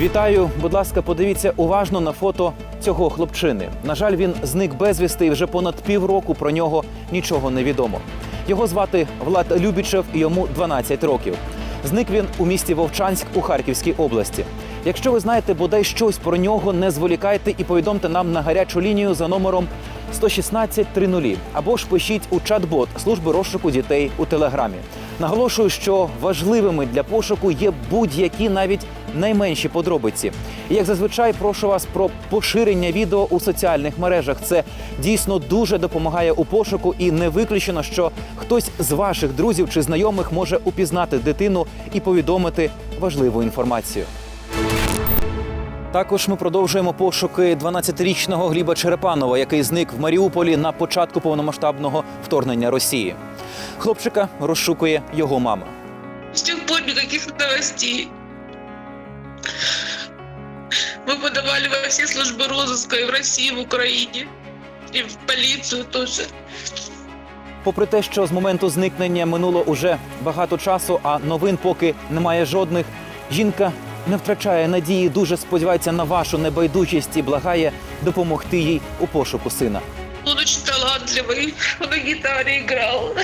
Вітаю, будь ласка, подивіться уважно на фото цього хлопчини. На жаль, він зник безвісти, і вже понад півроку про нього нічого не відомо. Його звати Влад Любічев, і йому 12 років. Зник він у місті Вовчанськ у Харківській області. Якщо ви знаєте бодай щось про нього, не зволікайте і повідомте нам на гарячу лінію за номером 116 30 або ж пишіть у чат-бот служби розшуку дітей у телеграмі. Наголошую, що важливими для пошуку є будь-які навіть найменші подробиці. Як зазвичай, прошу вас про поширення відео у соціальних мережах. Це дійсно дуже допомагає у пошуку, і не виключено, що хтось з ваших друзів чи знайомих може упізнати дитину і повідомити важливу інформацію. Також ми продовжуємо пошуки 12-річного Гліба Черепанова, який зник в Маріуполі на початку повномасштабного вторгнення Росії. Хлопчика розшукує його мама. С тех пор никаких новостей. Мы подавали во все службы розыска и в России, и в Украине, и в полицию тоже. Попри те, що з моменту зникнення минуло уже багато часу, а новин поки немає жодних, жінка не втрачає надії, дуже сподівається на вашу небайдужість і благає допомогти їй у пошуку сина. Он очень талантливый, он на гитаре играл.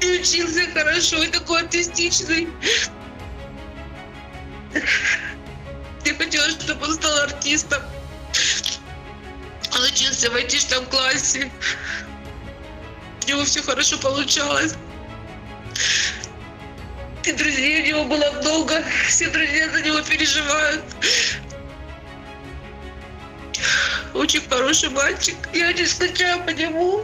И учился хорошо, и такой артистичный. Чтобы он стал артистом. Он учился в айтишном классе. У него все хорошо получалось. И друзей у него было много. Все друзья за него переживают. Очень хороший мальчик. Я очень скучаю по нему.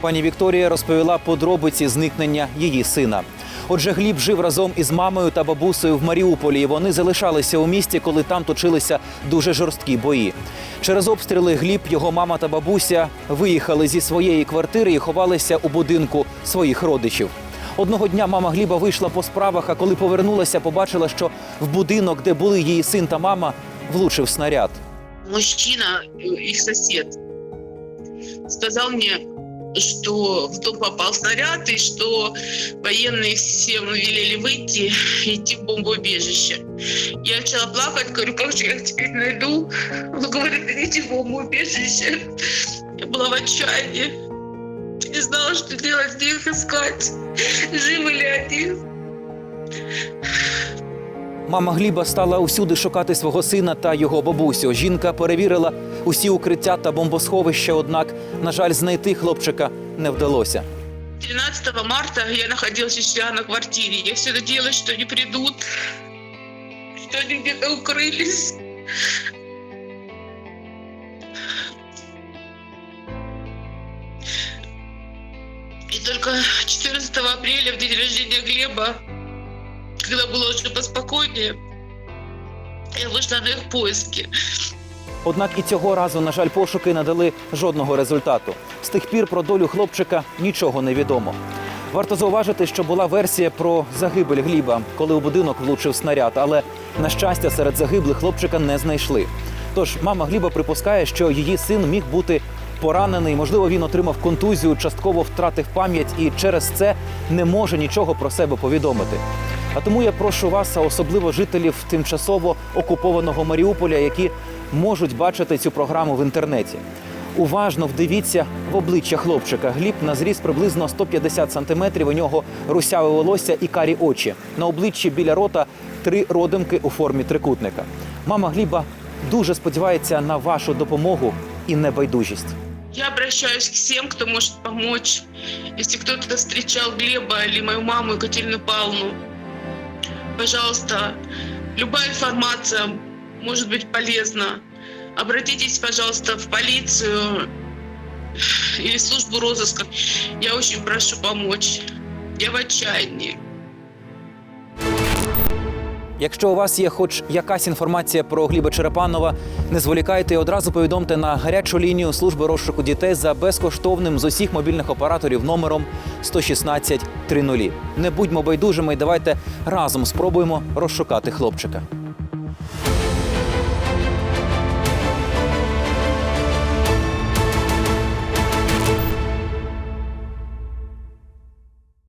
Пані Вікторія розповіла подробиці зникнення її сина. Отже, Гліб жив разом із мамою та бабусею в Маріуполі. Вони залишалися у місті, коли там точилися дуже жорсткі бої. Через обстріли Гліб, його мама та бабуся виїхали зі своєї квартири і ховалися у будинку своїх родичів. Одного дня мама Гліба вийшла по справах, а коли повернулася, побачила, що в будинок, де були її син та мама, влучив снаряд. Мужчина, их сосед, сказал мне, что в дом попал снаряд и что военные всем велели выйти идти в бомбоубежище. Я начала плакать, говорю, как же я теперь найду? Он говорит, идите в бомбоубежище. Я была в отчаянии. Не знала, что делать, где их искать. Живы ли они? Мама Гліба стала усюди шукати свого сина та його бабусю. Жінка перевірила усі укриття та бомбосховища, однак, на жаль, знайти хлопчика не вдалося. 13 марта я находилась у на квартире. Я все надеялась, что они придут, что они где-то укрылись. И только 14 апреля, в день рождения Глеба, когда было уже поспокойнее, я вышла на их поиски. Однак і цього разу, на жаль, пошуки не дали жодного результату. З тих пір про долю хлопчика нічого не відомо. Варто зауважити, що була версія про загибель Гліба, коли у будинок влучив снаряд, але на щастя, серед загиблих хлопчика не знайшли. Тож мама Гліба припускає, що її син міг бути поранений. Можливо, він отримав контузію, частково втратив пам'ять і через це не може нічого про себе повідомити. А тому я прошу вас, а особливо жителів тимчасово окупованого Маріуполя, які можуть бачити цю програму в інтернеті. Уважно вдивіться в обличчя хлопчика. Гліб на зріст приблизно 150 сантиметрів. У нього русяве волосся і карі очі. На обличчі біля рота три родимки у формі трикутника. Мама Гліба дуже сподівається на вашу допомогу і небайдужість. Я обращаюсь к всем, кто может помочь. Если кто-то встречал Глеба мою маму Екатерину Павловну, пожалуйста, любая информация может быть полезна. Обратитесь, пожалуйста, в полицию или службу розыска. Я очень прошу помочь. Я в отчаянии. Якщо у вас є хоч якась інформація про Гліба Черепанова, не зволікайте і одразу повідомте на гарячу лінію служби розшуку дітей за безкоштовним з усіх мобільних операторів номером 116 30. Не будьмо байдужими і давайте разом спробуємо розшукати хлопчика.